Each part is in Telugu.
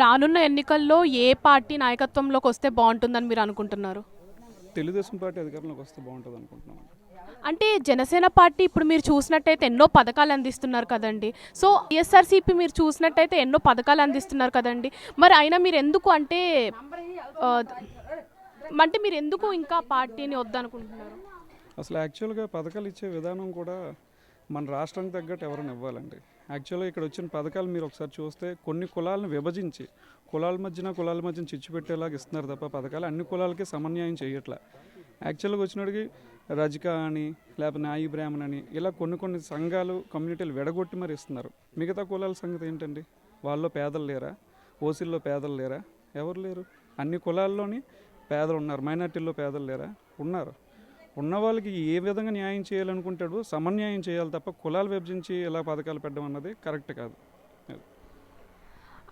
రానున్న ఎన్నికల్లో ఏ పార్టీ నాయకత్వంలోకి వస్తే బాగుంటుందని మీరు అనుకుంటున్నారు? తెలుగుదేశం పార్టీ అధికారంలోకి వస్తే బాగుంటుంది అనుకుంటున్నాం. అంటే జనసేన పార్టీ ఇప్పుడు మీరు చూసినట్టయితే ఎన్నో పథకాలు అందిస్తున్నారు కదండి. సో వైఎస్ఆర్సీపీ మీరు చూసినట్టయితే ఎన్నో పథకాలు అందిస్తున్నారు కదండి. మరి అయినా మీరు ఎందుకు అంటే అంటే మీరు ఎందుకు ఇంకా పార్టీని వద్దనుకుంటున్నారు? అసలు యాక్చువల్గా పథకాలు ఇచ్చే విధానం కూడా మన రాష్ట్రానికి తగ్గట్టు ఎవరైనా ఇవ్వాలండి. యాక్చువల్గా ఇక్కడ వచ్చిన పథకాలు మీరు ఒకసారి చూస్తే కొన్ని కులాలను విభజించి కులాల మధ్యన కులాల మధ్యన చిచ్చు పెట్టేలాగా ఇస్తున్నారు తప్ప పథకాలు అన్ని కులాలకి సమన్వయం చేయట్లా. యాక్చువల్గా వచ్చినడికి రజిక అని లేకపోతే నాయి బ్రాహ్మణ్ అని ఇలా కొన్ని కొన్ని సంఘాలు కమ్యూనిటీలు విడగొట్టి మరి ఇస్తున్నారు. మిగతా కులాల సంగతి ఏంటండి? వాళ్ళలో పేదలు లేరా? ఓసీల్లో పేదలు లేరా? ఎవరు లేరు? అన్ని కులాల్లోని పేదలు ఉన్నారు. మైనార్టీల్లో పేదలు లేరా? ఉన్నారు. ఉన్న వాళ్ళకి ఏ విధంగా న్యాయం చేయాలనుకుంటాడు సమన్యాయం చేయాలి తప్ప కులాలు విభజించి ఇలా పథకాలు పెట్టడం అన్నది కరెక్ట్ కాదు.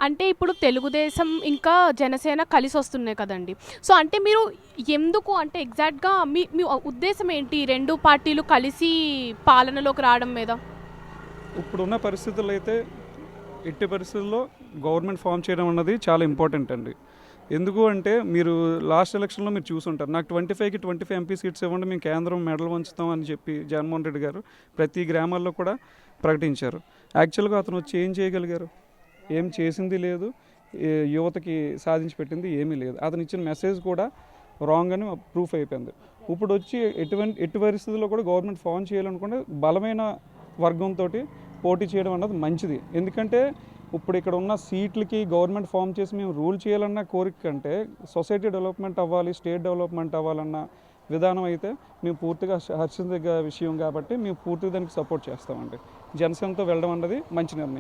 అంటే ఇప్పుడు తెలుగుదేశం ఇంకా జనసేన కలిసి వస్తున్నాయి కదండి. సో అంటే మీరు ఎందుకు అంటే ఎగ్జాక్ట్గా మీ మీ ఉద్దేశం ఏంటి? రెండు పార్టీలు కలిసి పాలనలోకి రావడం మీద? ఇప్పుడున్న పరిస్థితుల్లో అయితే ఎట్టి పరిస్థితుల్లో గవర్నమెంట్ ఫామ్ చేయడం అన్నది చాలా ఇంపార్టెంట్ అండి. ఎందుకు అంటే మీరు లాస్ట్ ఎలక్షన్లో మీరు చూసుంటారు. నాకు ట్వంటీ ఫైవ్కి ట్వంటీ ఫైవ్ ఎంపీ సీట్స్ ఇవ్వండి మేము కేంద్రం మెడల్ వంచుతాం అని చెప్పి జగన్మోహన్ రెడ్డి గారు ప్రతి గ్రామాల్లో కూడా ప్రకటించారు. యాక్చువల్గా అతను వచ్చి ఏం చేయగలిగారు? ఏం చేసింది లేదు యువతకి సాధించి పెట్టింది ఏమీ లేదు. అతను ఇచ్చిన మెసేజ్ కూడా రాంగ్ అని ప్రూఫ్ అయిపోయింది. ఇప్పుడు వచ్చి ఎటువంటి ఎట్టి పరిస్థితుల్లో కూడా గవర్నమెంట్ ఫామ్ చేయాలనుకుంటే బలమైన వర్గంతో పోటీ చేయడం అన్నది మంచిది. ఎందుకంటే ఇప్పుడు ఇక్కడ ఉన్న సీట్లకి గవర్నమెంట్ ఫామ్ చేసి మేము రూల్ చేయాలన్న కోరిక కంటే సొసైటీ డెవలప్మెంట్ అవ్వాలి స్టేట్ డెవలప్మెంట్ అవ్వాలన్న విధానం అయితే మేము పూర్తిగా హర్షించదగ్గ విషయం కాబట్టి మేము పూర్తిగా దానికి సపోర్ట్ చేస్తామండి. జనసేనతో వెళ్ళడం అన్నది మంచి నిర్ణయం.